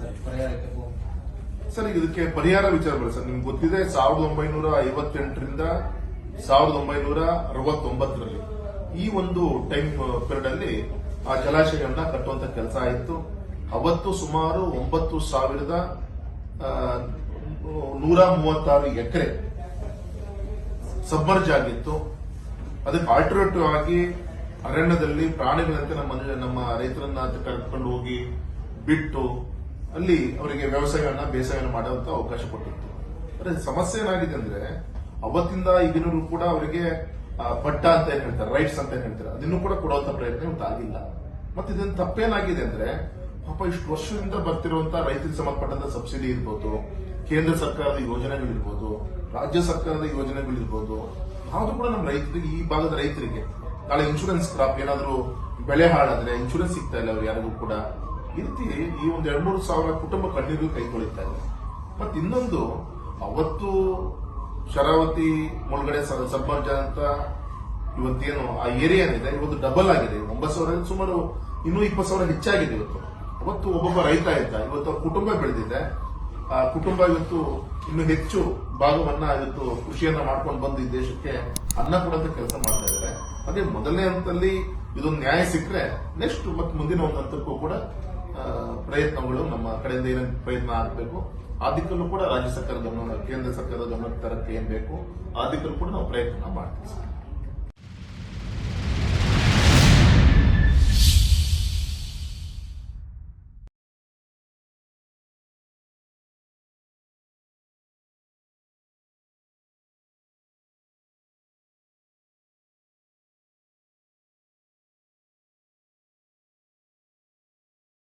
Sir sir, ಇದಕ್ಕೆ ಪರಿಹಾರ ವಿಚಾರ ಬರ ಸರ್. ನಿಮ್ಗೆ ಗೊತ್ತಿದೆ, ಸಾವಿರದ ಒಂಬೈನೂರ ಐವತ್ತೆಂಟರಿಂದ ಸಾವಿರದ ಒಂಬೈನೂರ ಅರವತ್ತೊಂಬತ್ತರಲ್ಲಿ ಈ ಒಂದು ಟೈಮ್ ಪೀರಿಯಡ್ ಅಲ್ಲಿ ಆ ಜಲಾಶಯವನ್ನ ಕಟ್ಟುವಂತ ಕೆಲಸ ಆಯಿತು. ಅವತ್ತು ಸುಮಾರು ಒಂಬತ್ತು ಸಾವಿರದ ನೂರ ಮೂವತ್ತಾರು ಎಕರೆ ಸಬ್ಮರ್ಜ್ ಆಗಿತ್ತು. ಅದಕ್ಕೆ ಆಲ್ಟರ್ನೇಟಿವ್ ಆಗಿ ಅರಣ್ಯದಲ್ಲಿ ಪ್ರಾಣಿಗಳಂತೆ ನಮ್ಮ ನಮ್ಮ ರೈತರನ್ನ ಕರ್ಕೊಂಡು ಹೋಗಿ ಬಿಟ್ಟು ಅಲ್ಲಿ ಅವರಿಗೆ ವ್ಯವಸಾಯವನ್ನ ಬೇಸಾಯವನ್ನು ಮಾಡುವಂತ ಅವಕಾಶ ಕೊಟ್ಟಿತ್ತು. ಅಂದ್ರೆ ಸಮಸ್ಯೆ ಏನಾಗಿದೆ ಅಂದ್ರೆ, ಅವತ್ತಿಂದ ಈಗಿನವರು ಕೂಡ ಅವರಿಗೆ ಪಟ್ಟ ಅಂತ ಏನ್ ಹೇಳ್ತಾರೆ, ರೈಟ್ಸ್ ಅಂತ ಏನ್ ಹೇಳ್ತಾರೆ, ಅದನ್ನು ಕೂಡ ಕೊಡುವಂತ ಪ್ರಯತ್ನ ಇವತ್ತು ಆಗಿಲ್ಲ. ಮತ್ತೆ ಇದನ್ನ ತಪ್ಪೇನಾಗಿದೆ ಅಂದ್ರೆ, ಪಾಪ ಇಷ್ಟು ವರ್ಷದಿಂದ ಬರ್ತಿರುವಂತ ರೈತರಿಗೆ ಸಂಬಂಧಪಟ್ಟಂತ ಸಬ್ಸಿಡಿ ಇರ್ಬೋದು, ಕೇಂದ್ರ ಸರ್ಕಾರದ ಯೋಜನೆಗಳಿರ್ಬೋದು, ರಾಜ್ಯ ಸರ್ಕಾರದ ಯೋಜನೆಗಳಿರ್ಬೋದು ಯಾವುದು ಕೂಡ ನಮ್ಮ ರೈತರಿಗೆ, ಈ ಭಾಗದ ರೈತರಿಗೆ, ನಾಳೆ ಇನ್ಶೂರೆನ್ಸ್ ಕ್ರಾಪ್ ಏನಾದರೂ ಬೆಳೆ ಹಾಳಾದ್ರೆ ಇನ್ಶೂರೆನ್ಸ್ ಸಿಗ್ತಾ ಇಲ್ಲ ಅವ್ರು ಯಾರಿಗೂ ಕೂಡ. ರೀತಿ ಈ ಒಂದು ಎರಡು ಮೂರು ಸಾವಿರ ಕುಟುಂಬ ಕಣ್ಣೀರು ಕೈಗೊಳ್ಳುತ್ತಾ ಇದೆ ಮತ್ತೆ ಇನ್ನೊಂದು, ಅವತ್ತು ಶರಾವತಿ ಮುಳುಗಡೆ ಸಬ್ಮರ್ಜ ಅಂತ ಇವತ್ತೇನು ಆ ಏರಿಯಾ ಇದೆ ಇವತ್ತು ಡಬಲ್ ಆಗಿದೆ. ಒಂಬತ್ತು ಸಾವಿರ ಸುಮಾರು ಇನ್ನೂ ಇಪ್ಪತ್ತು ಸಾವಿರ ಹೆಚ್ಚಾಗಿದೆ ಇವತ್ತು. ಅವತ್ತು ಒಬ್ಬೊಬ್ಬ ರೈತ ಇದ್ದ, ಇವತ್ತು ಕುಟುಂಬ ಬೆಳೆದಿದೆ. ಆ ಕುಟುಂಬ ಇವತ್ತು ಇನ್ನು ಹೆಚ್ಚು ಭಾಗವನ್ನ ಇವತ್ತು ಕೃಷಿಯನ್ನ ಮಾಡ್ಕೊಂಡು ಬಂದು ಈ ದೇಶಕ್ಕೆ ಅನ್ನ ಕೊಡಂತ ಕೆಲಸ ಮಾಡ್ತಾ ಇದ್ದಾರೆ. ಅದೇ ಮೊದಲನೇ ಹಂತದಲ್ಲಿ ಇದೊಂದು ನ್ಯಾಯ ಸಿಕ್ಕರೆ ನೆಕ್ಸ್ಟ್ ಮತ್ತೆ ಮುಂದಿನ ಒಂದು ಹಂತಕ್ಕೂ ಕೂಡ ಪ್ರಯತ್ನಗಳು ನಮ್ಮ ಕಡೆಯಿಂದ ಏನೇನು ಪ್ರಯತ್ನ ಆಗಬೇಕು ಆ ದಿಕ್ಕಲ್ಲೂ ಕೂಡ ರಾಜ್ಯ ಸರ್ಕಾರದ ಗಮನ ಕೇಂದ್ರ ಸರ್ಕಾರದ ಗಮನಕ್ಕೆ ತರಕ್ಕೆ ಏನ್ ಬೇಕು ಆ ದಿಕ್ಕಲ್ಲೂ ಕೂಡ ನಾವು ಪ್ರಯತ್ನ ಮಾಡ್ತೀವಿ